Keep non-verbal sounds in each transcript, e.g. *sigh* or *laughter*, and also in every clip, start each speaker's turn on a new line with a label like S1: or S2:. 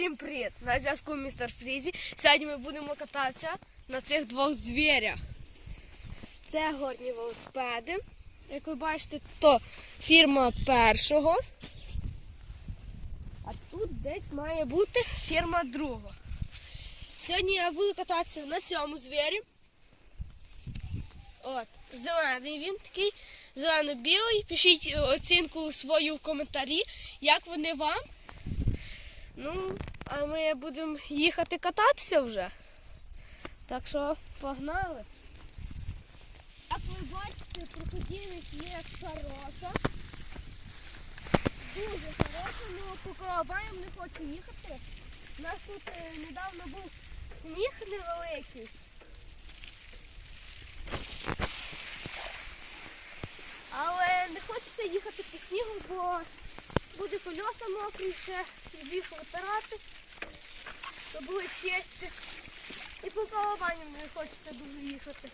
S1: Всім привіт! На зв'язку містер Фрізі. Сьогодні ми будемо кататися на цих двох звірях. Це горні велосипеди. Як ви бачите, то фірма першого. А тут десь має бути фірма другого. Сьогодні я буду кататися на цьому звірі. От, зелений він такий, зелено-білий. Пишіть оцінку свою в коментарі, як вони вам. Ну, а ми будемо їхати кататися вже. Так що погнали. Як ви бачите, проходимість є хороша. Дуже хороша, але по колобаям не хочу їхати. У нас тут е, недавно був сніг невеликий. Але не хочеться їхати по снігу, бо буде кольоса мокрі ще, біг витирати, то були честі. І по колобаням не хочеться дуже їхати.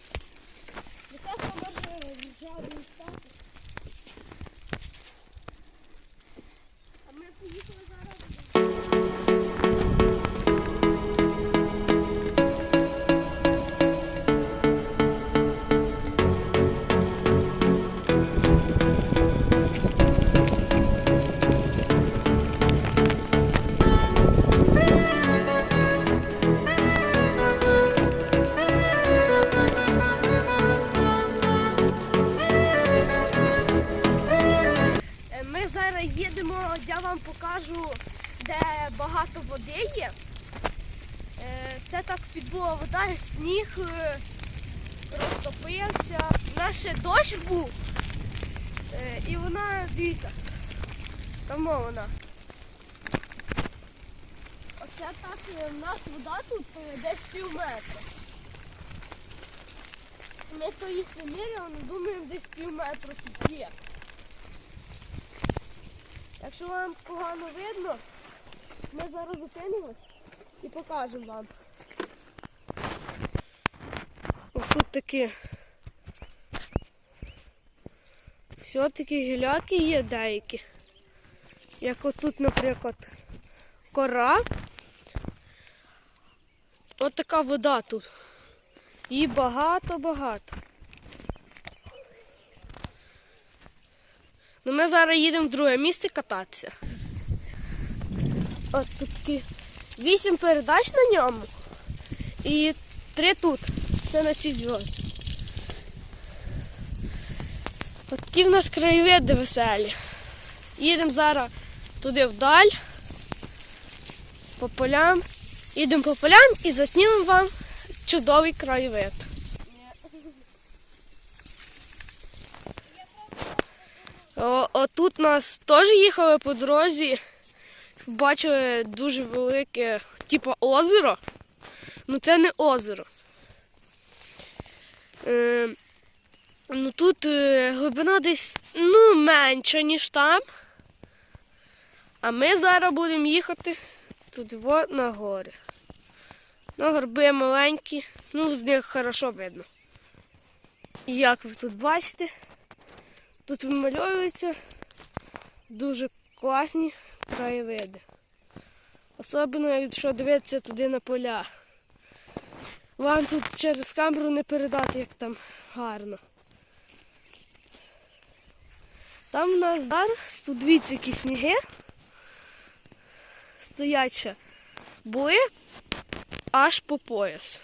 S1: Яка може і стати. А ми поїхали зараз. Їдемо, я вам покажу, де багато води є. Е, Це так підбула вода, сніг е, розтопився. Ще дощ був. Е, І вона, дивіться, там вона. Оце так, в нас вода тут десь пів метра. Ми то їх не але думаємо, десь пів метра тут є. Якщо вам погано видно, ми зараз зупинимось і покажемо вам. Ось тут такі. Все-таки гіляки є деякі. Як отут, наприклад, кора. От така вода тут. Її багато-багато. Ну ми зараз їдемо в друге місце кататися. От тут такі вісім передач на ньому і три тут. Це на цій зв'язці. От такі в нас краєвиди веселі. Їдемо зараз туди вдаль, по полям. Їдемо по полям і заснімемо вам чудовий краєвид. Отут нас теж їхали по дорозі. Бачили дуже велике, типу, озеро. Ну це не озеро. Е, ну тут е, глибина десь ну, менша, ніж там. А ми зараз будемо їхати тут во, на гори. Ну, горби маленькі, ну з них хорошо видно. І як ви тут бачите, Тут вимальовуються дуже класні краєвиди. Особливо, якщо дивитися туди на поля. Вам тут через камеру не передати, як там гарно. Там у нас зараз, тут дивіться, які сніги. Стоять ще були аж по пояс.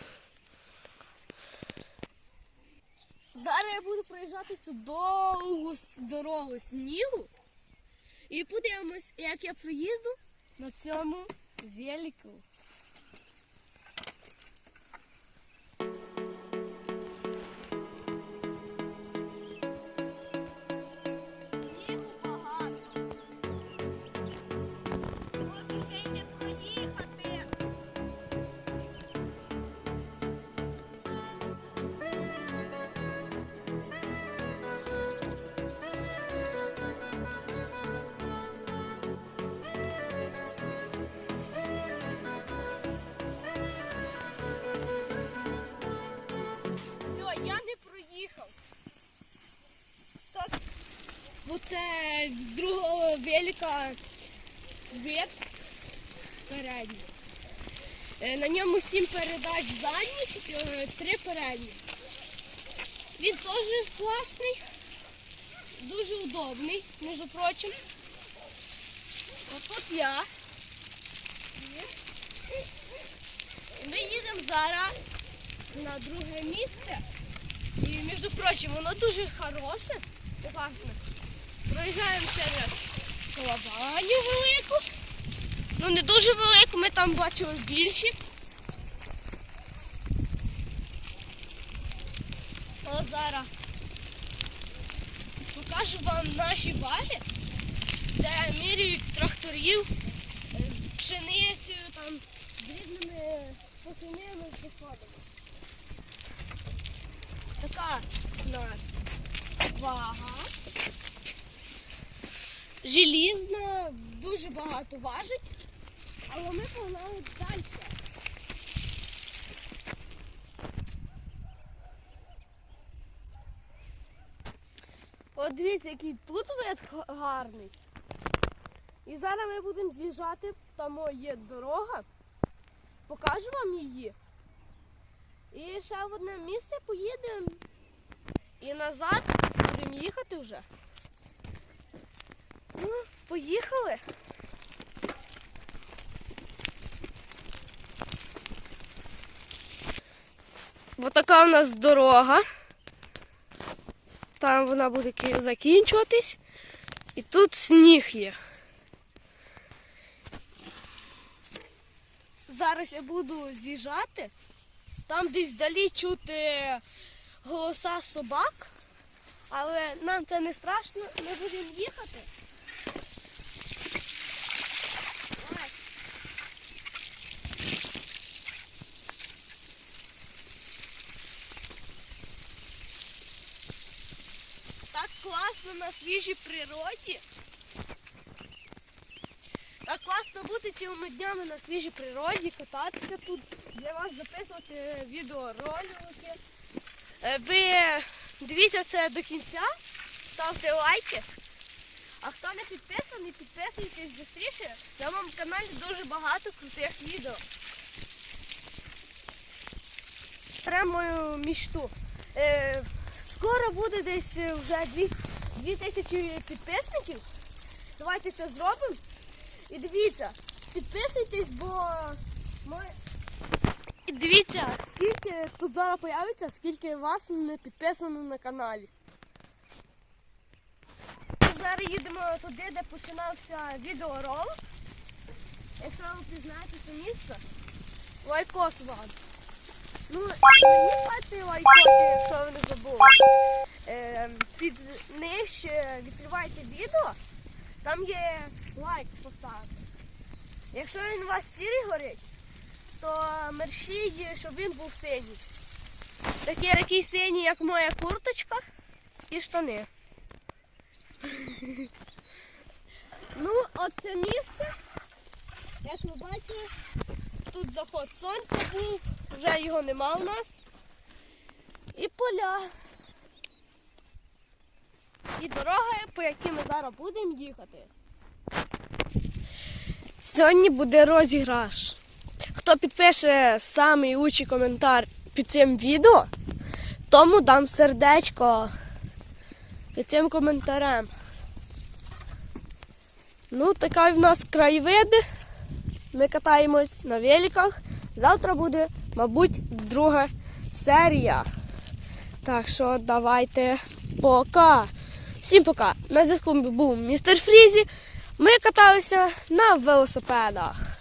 S1: Зараз я буду проїжджати цю довгу дорогу снігу і подивимось, як я приїду на цьому велику. Це з другого велика вид. передній. Е, На ньому сім передач задніх, е, три передні. Він теж класний, дуже удобний, між прочим. Отут я. Ми їдемо зараз на друге місце. І між прочим, воно дуже хороше, класне. Проїжджаємо через колобаню велику. Ну не дуже велику, ми там бачили більші. От зараз покажу вам наші баги, де міряють тракторів з пшеницею, там, з різними сухими відходами. Така у нас вага. Желізна, дуже багато важить, але ми погнали далі. От дивіться, який тут вид гарний. І зараз ми будемо з'їжджати, там є дорога. Покажу вам її. І ще в одне місце поїдемо. І назад будемо їхати вже. Ну, поїхали. Ось така у нас дорога. Там вона буде закінчуватись. І тут сніг є. Зараз я буду з'їжджати. Там десь вдалі чути голоса собак. Але нам це не страшно, ми будемо їхати. класно на свіжій природі. Так класно бути цілими днями на свіжій природі, кататися тут, для вас записувати е, відеоролики. Е, ви дивіться це до кінця, ставте лайки. А хто не підписаний, підписуйтесь швидше. На моєму каналі дуже багато крутих відео. Беремо мою мічту. Е, скоро буде десь вже 200 дві тисячі підписників. Давайте це зробимо. І дивіться, підписуйтесь, бо ми... І дивіться, скільки тут зараз появиться, скільки вас не підписано на каналі. Ми зараз їдемо туди, де починався відеоролик. Якщо ви пізнаєте це місце, лайкос вам. Ну, мені лайкоси, якщо ви не забули. Е, під нижче відкривайте відео, там є лайк поставити. Якщо він у вас сірий горить, то мерщій, щоб він був синій. Такий такий синій, як моя курточка і штани. *laughs* Ну, от це місце, як ви бачили, тут заход сонця був, вже його нема у нас. І поля. І дороги, по якій ми зараз будемо їхати. Сьогодні буде розіграш. Хто підпише самий лучший коментар під цим відео, тому дам сердечко під цим коментарем. Ну, така в нас краєвиди. Ми катаємось на великах. Завтра буде, мабуть, друга серія. Так що давайте пока. Всім пока. На зв'язку був містер Фрізі. Ми каталися на велосипедах.